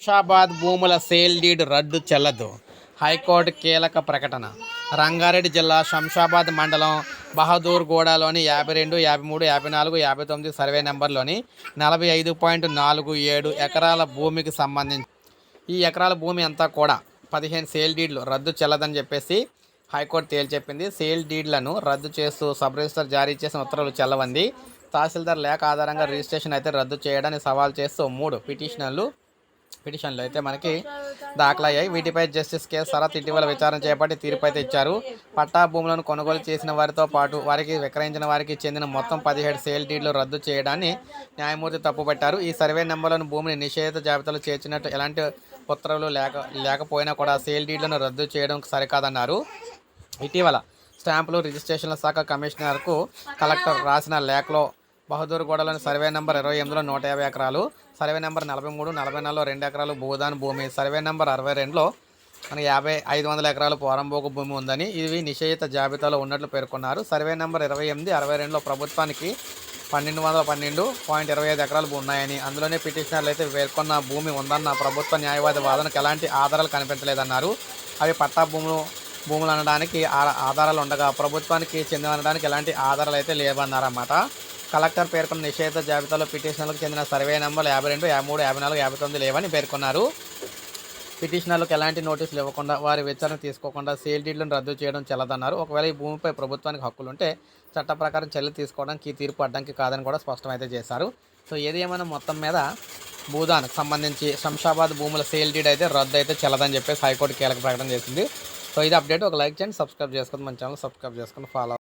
శంషాబాద్ భూముల sale deed రద్దు చెల్లదు. హైకోర్టు కీలక ప్రకటన. రంగారెడ్డి జిల్లా శంషాబాద్ మండలం బహదూర్ గూడలోని యాభై రెండు యాభై మూడు యాభై నాలుగు యాభై తొమ్మిది సర్వే నెంబర్లోని నలభై ఐదు పాయింట్ నాలుగు ఏడు ఎకరాల భూమికి సంబంధించి ఈ ఎకరాల భూమి అంతా కూడా పదిహేను సేల్ డీడ్లు రద్దు చెల్లదని చెప్పేసి హైకోర్టు తేల్చెప్పింది. సేల్ డీడ్లను రద్దు చేస్తూ సబ్ రిజిస్టర్ జారీ చేసిన ఉత్తర్వులు చెల్లవంది. తహసీల్దార్ లేఖ ఆధారంగా రిజిస్ట్రేషన్ అయితే రద్దు చేయడాన్ని సవాల్ చేస్తూ మూడు పిటిషనర్లు పిటిషన్లు అయితే మనకి దాఖలయ్యాయి. వీటిపై జస్టిస్ కె. శరత్ ఇటీవల విచారణ చేపట్టి తీర్పు అయితే ఇచ్చారు. పట్టా భూములను కొనుగోలు చేసిన వారితో పాటు వారికి విక్రయించిన వారికి చెందిన మొత్తం పదిహేడు సేల్ డీడ్లు రద్దు చేయడాన్ని న్యాయమూర్తి తప్పుపట్టారు. ఈ సర్వే నెంబర్లను భూమిని నిషేధిత జాబితాలో చేర్చినట్టు ఎలాంటి ఉత్తర్వులు లేక లేకపోయినా కూడా సేల్ డీడ్లను రద్దు చేయడం సరికాదన్నారు. ఇటీవల స్టాంపులు రిజిస్ట్రేషన్ల శాఖ కమిషనర్కు కలెక్టర్ రాసిన లేఖలో బహదూర్గూడలోని సర్వే నెంబర్ ఇరవై ఎనిమిదిలో నూట యాభై ఎకరాలు సర్వే నెంబర్ నలభై మూడు నలభై నాలుగులో రెండు ఎకరాలు భూదాన్ భూమి. సర్వే నెంబర్ అరవై రెండులో మనకి యాభై ఐదు వందల ఎకరాలు పోరంబోకు భూమి ఉందని ఇవి నిషేధిత జాబితాలో ఉన్నట్లు పేర్కొన్నారు. సర్వే నెంబర్ ఇరవై ఎనిమిది అరవై రెండులో ప్రభుత్వానికి పన్నెండు వందల పన్నెండు పాయింట్ ఇరవై ఐదు ఎకరాలు ఉన్నాయని అందులోనే పిటిషనర్లు అయితే పేర్కొన్న భూమి ఉందన్న ప్రభుత్వ న్యాయవాది వాదనకు ఎలాంటి ఆధారాలు కనిపించలేదన్నారు. అవి పట్టా భూములు భూములు అనడానికి ఆ- ఆధారాలు ఉండగా ప్రభుత్వానికి చెందినడానికి ఎలాంటి ఆధారాలు అయితే లేవన్నారన్నమాట కలెక్టర్ పేర్కొన్న నిషేధ జాబితాలో పిటిషనర్లకు చెందిన సర్వే నెంబర్ యాభై రెండు యాభై మూడు యాభై నాలుగు యాభై తొమ్మిది లేవని పేర్కొన్నారు. పిటిషనర్లకు ఎలాంటి నోటీసులు ఇవ్వకుండా వారి విచారణ తీసుకోకుండా సేల్ డీడ్లను రద్దు చేయడం చెల్లదన్నారు. ఒకవేళ ఈ భూమిపై ప్రభుత్వానికి హక్కులుంటే చట్ట ప్రకారం చర్యలు తీసుకోవడానికి ఈ తీర్పు అడ్డంకి కాదని కూడా స్పష్టమైతే చేశారు. సో ఏది ఏమైనా మొత్తం మీద భూదానికి సంబంధించి శంషాబాద్ భూముల సేల్ డీడ్ అయితే రద్దు అయితే చెల్లదని చెప్పేసి హైకోర్టు కీలక ప్రకటన చేసింది. సో ఇది అప్డేట్. ఒక లైక్ చేయండి సబ్స్క్రైబ్ చేసుకుని మన ఛానల్ సబ్స్క్రైబ్ చేసుకుని ఫాలో